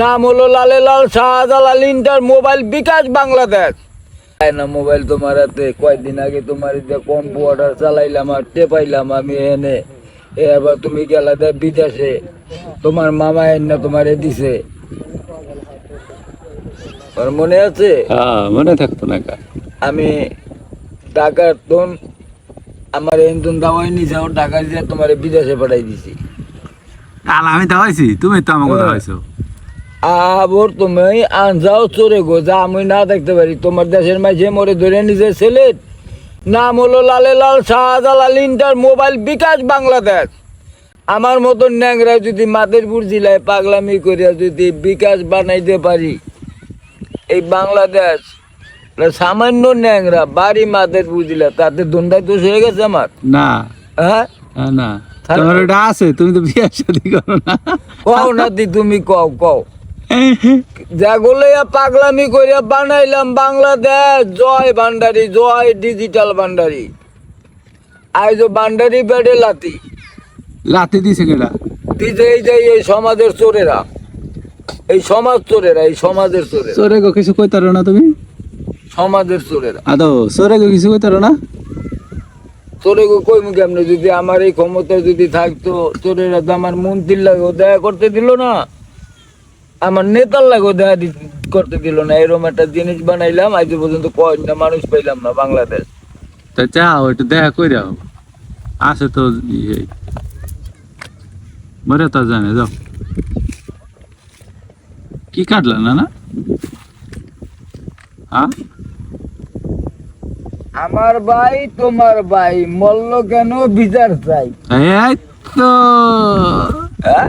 নাম হলো লালে লাল শাহজালাল ইন্টার মোবাইল বিকাশ বাংলাদেশ। তাই না মোবাইল তোমার হাতে কয়েকদিন আগে তোমার যে কম্পিউটার চালাইলাম আর টেপাইলাম আমি এনে। এবার তুমি গেলা দে বিদেশে তোমার মামা এনে তোমারে দিছে। আর মনে আছে? হ্যাঁ মনে থাকতো না আমি টাকার তোন আমার এনতুন দাওয়াই নিছে ও টাকা দিয়ে তোমার বিদেশে পাঠাই দিছি। কাল আমি দাওয়াইছি তুমি তো আমাকে দাওয়াইছো আবর তুমি আনজাও চোরে গো যা আমি না দেখতে পারি। তোমার দেশের মাঝে মরে ধরে নিজের ছেলে নাম হলো লালে লাল শাহজালাল ইন্টার মোবাইল বিকাশ বাংলাদেশ। আমার মতন ন্যাংরা যদি মাদেরপুর জেলায় পাগলামি করিয়া যদি বিকাশ বানাইতে পারি এই বাংলাদেশ সামান্য ন্যাংরা বাড়ি মাদেরপুর জেলা তাতে দণ্ডায় দোষ হয়ে গেছে আমার। না। হ্যাঁ? না তোমার ওটা আছে তুমি তো বিয়ে শাদি করো না। কও না দি তুমি কও কও। যেগুলো পাগলামি করিয়া বানাইলাম বাংলাদেশ। জয় ভান্ডারি জয় ডিজিটাল ভান্ডারি। আইজ ভান্ডারি বেডে লাতি। লাতে দিছে কেডা? দিতে এই যে এই সমাজের চোরেরা। এই সমাজ চোরেরা এই সমাজের চোরেরা। চোরে গো কিছু কইতারো না তুমি? সমাজের চোরেরা। আদো চোরে গো কিছু কইতারো না? চোরে গো কইমু কেমনে? যদি আমার এই ক্ষমতা যদি থাকতো চোরেরা তো আমার মন্ত্রীর লাগেও দেখা করতে দিল না। আমার নেতার লাগো দেখা করতে দিল না। এরকম একটা জিনিস বানাইলাম আজ পর্যন্ত কয়টা মানুষ পাইলাম না বাংলাদেশ। তা যাও একটু দেখা কই যাও আছে তো মরে তো জানে যাও। কি কাটলা না না হ্যাঁ আমার ভাই তোমার ভাই মল্ল কেন? বিচার চাই। তো। হ্যাঁ?